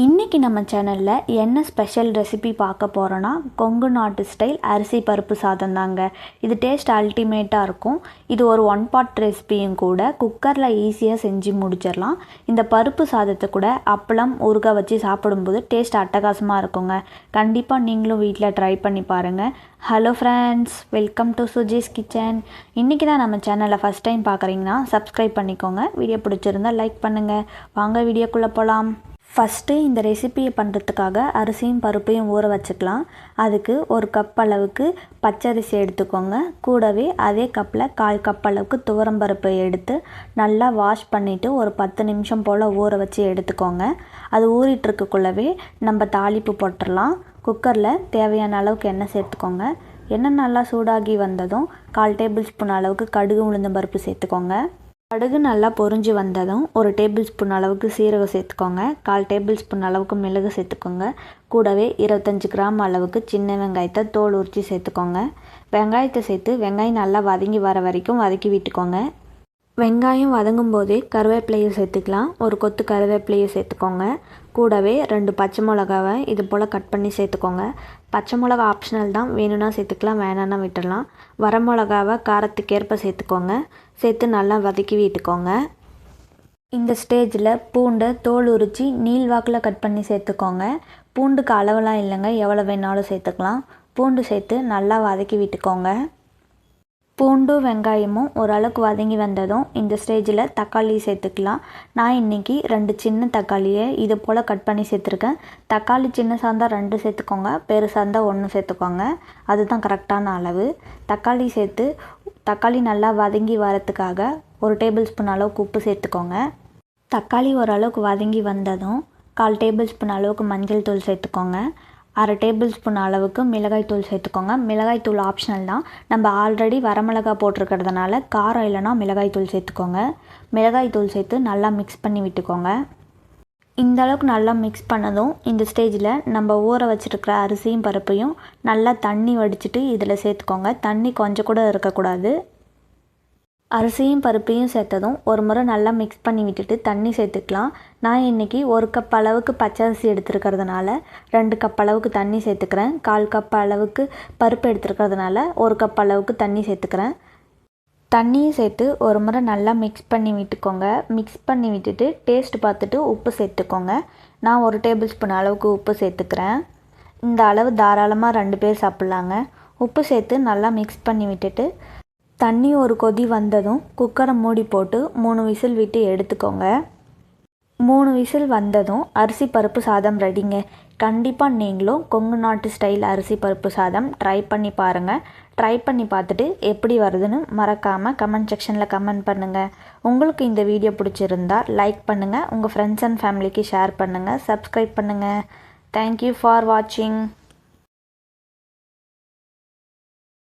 இன்றைக்கி நம்ம சேனலில் என்ன ஸ்பெஷல் ரெசிபி பார்க்க போகிறோன்னா கொங்கு நாட்டு ஸ்டைல் அரிசி பருப்பு சாதம் தாங்க. இது டேஸ்ட் அல்டிமேட்டாக இருக்கும். இது ஒரு ஒன் பாட் ரெசிபியும் கூட குக்கரில் ஈஸியாக செஞ்சு முடிச்சிடலாம். இந்த பருப்பு சாதத்தை கூட அப்பளம் ஊறுகாய் வச்சு சாப்பிடும்போது டேஸ்ட் அட்டகாசமாக இருக்குங்க. கண்டிப்பாக நீங்களும் வீட்டில் ட்ரை பண்ணி பாருங்கள் hello friends welcome to Suji's kitchen இன்றைக்கி தான் நம்ம சேனலை ஃபஸ்ட் டைம் பார்க்குறீங்கன்னா சப்ஸ்கிரைப் பண்ணிக்கோங்க. வீடியோ பிடிச்சிருந்தா லைக் பண்ணுங்கள் வாங்க வீடியோக்குள்ளே போகலாம் ஃபஸ்ட்டு இந்த ரெசிபியை பண்ணுறதுக்காக அரிசியும் பருப்பையும் ஊற வச்சுக்கலாம். அதுக்கு ஒரு கப் அளவுக்கு பச்சரிசி எடுத்துக்கோங்க. கூடவே அதே கப்பில் கால் கப் அளவுக்கு துவரம் பருப்பை எடுத்து நல்லா வாஷ் பண்ணிவிட்டு ஒரு பத்து நிமிஷம் போல் ஊற வச்சு எடுத்துக்கோங்க. அது ஊறிட்டுருக்குள்ளவே நம்ம தாளிப்பு போட்டுடலாம். குக்கரில் தேவையான அளவுக்கு எண்ணெய் சேர்த்துக்கோங்க. எண்ணெய் நல்லா சூடாகி வந்ததும் கால் டேபிள் ஸ்பூன் அளவுக்கு கடுகு உளுந்தம் பருப்பு சேர்த்துக்கோங்க. கடுகு நல்லா பொரிஞ்சு வந்ததும் ஒரு டேபிள் ஸ்பூன் அளவுக்கு சீரகம் சேர்த்துக்கோங்க. கால் டேபிள் ஸ்பூன் அளவுக்கு மிளகு சேர்த்துக்கோங்க. கூடவே இருபத்தஞ்சி கிராம் அளவுக்கு சின்ன வெங்காயத்தை தோல் உரித்து சேர்த்துக்கோங்க. வெங்காயத்தை சேர்த்து வெங்காயம் நல்லா வதங்கி வர வரைக்கும் வதக்கி விட்டுக்கோங்க. வெங்காயம் வதங்கும் போதே கருவேப்பிலையை சேர்த்துக்கலாம். ஒரு கொத்து கருவேப்பிலையை சேர்த்துக்கோங்க. கூடவே ரெண்டு பச்சை மிளகாவை இது போல் கட் பண்ணி சேர்த்துக்கோங்க. பச்சை மிளகா ஆப்ஷனல் தான். வேணும்னா சேர்த்துக்கலாம் வேணான்னா விட்டுடலாம். வர மிளகாவை காரத்துக்கேற்ப சேர்த்துக்கோங்க. சேர்த்து நல்லா வதக்கி விட்டுக்கோங்க. இந்த ஸ்டேஜில் பூண்டை தோல் உரித்து நீள் வாக்கில் கட் பண்ணி சேர்த்துக்கோங்க. பூண்டுக்கு அளவெல்லாம் இல்லைங்க. எவ்வளோ வேணாலும் சேர்த்துக்கலாம். பூண்டு சேர்த்து நல்லா வதக்கி விட்டுக்கோங்க. பூண்டும் வெங்காயமும் ஓரளவுக்கு வதங்கி வந்ததும் இந்த ஸ்டேஜில் தக்காளி சேர்த்துக்கலாம். நான் இன்றைக்கி ரெண்டு சின்ன தக்காளியை இது போல் கட் பண்ணி சேர்த்துருக்கேன். தக்காளி சின்ன சாந்தா ரெண்டு சேர்த்துக்கோங்க பெரு சார்ந்தால் ஒன்று சேர்த்துக்கோங்க. அதுதான் கரெக்டான அளவு. தக்காளி சேர்த்து தக்காளி நல்லா வதங்கி வரத்துக்காக ஒரு டேபிள் ஸ்பூன் அளவுக்கு உப்பு சேர்த்துக்கோங்க. தக்காளி ஓரளவுக்கு வதங்கி வந்ததும் கால் டேபிள் ஸ்பூன் அளவுக்கு மஞ்சள் தூள் சேர்த்துக்கோங்க. அரை டேபிள் ஸ்பூன் அளவுக்கு மிளகாய் தூள் சேர்த்துக்கோங்க. மிளகாய் தூள் ஆப்ஷனல் தான். நம்ம ஆல்ரெடி வரமிளகாய் போட்டிருக்கிறதுனால காரம் இல்லைனா மிளகாய் தூள் சேர்த்துக்கோங்க. மிளகாய் தூள் சேர்த்து நல்லா மிக்ஸ் பண்ணி விட்டுக்கோங்க. இந்த அளவுக்கு நல்லா மிக்ஸ் பண்ணதும் இந்த ஸ்டேஜில் நம்ம ஊற வச்சுருக்கிற அரிசியும் பருப்பையும் நல்லா தண்ணி வடிச்சிட்டு இதில் சேர்த்துக்கோங்க. தண்ணி கொஞ்சம் கூட இருக்கக்கூடாது அரிசியும் பருப்பையும் சேர்த்ததும் ஒரு முறை நல்லா மிக்ஸ் பண்ணி விட்டுட்டு தண்ணி சேர்த்துக்கலாம். நான் இன்றைக்கி ஒரு கப் அளவுக்கு பச்சரிசி எடுத்துருக்கிறதுனால ரெண்டு கப் அளவுக்கு தண்ணி சேர்த்துக்கிறேன். கால் கப் அளவுக்கு பருப்பு எடுத்துருக்கிறதுனால ஒரு கப் அளவுக்கு தண்ணி சேர்த்துக்கிறேன். தண்ணியும் சேர்த்து ஒரு முறை நல்லா மிக்ஸ் பண்ணி விட்டுக்கோங்க. மிக்ஸ் பண்ணி விட்டுட்டு டேஸ்ட் பார்த்துட்டு உப்பு சேர்த்துக்கோங்க. நான் ஒரு டேபிள் ஸ்பூன் அளவுக்கு உப்பு சேர்த்துக்கிறேன். இந்த அளவு தாராளமாக ரெண்டு பேர் சாப்பிட்லாங்க. உப்பு சேர்த்து நல்லா மிக்ஸ் பண்ணி விட்டுட்டு தண்ணி ஒரு கொதி வந்ததும் குக்கரை மூடி போட்டு மூணு விசில் விட்டு எடுத்துக்கோங்க. மூணு விசில் வந்ததும் அரிசி பருப்பு சாதம் ரெடிங்க கண்டிப்பாக நீங்களும் கொங்கு நாட்டு ஸ்டைல் அரிசி பருப்பு சாதம் ட்ரை பண்ணி பாருங்கள் ட்ரை பண்ணி பார்த்துட்டு எப்படி வருதுன்னு மறக்காமல் கமெண்ட் செக்ஷனில் கமெண்ட் பண்ணுங்கள் உங்களுக்கு இந்த வீடியோ பிடிச்சிருந்தா லைக் பண்ணுங்கள் உங்கள் ஃப்ரெண்ட்ஸ் அண்ட் ஃபேமிலிக்கு ஷேர் பண்ணுங்கள் சப்ஸ்கிரைப் பண்ணுங்கள் தேங்க்யூ ஃபார் வாட்சிங்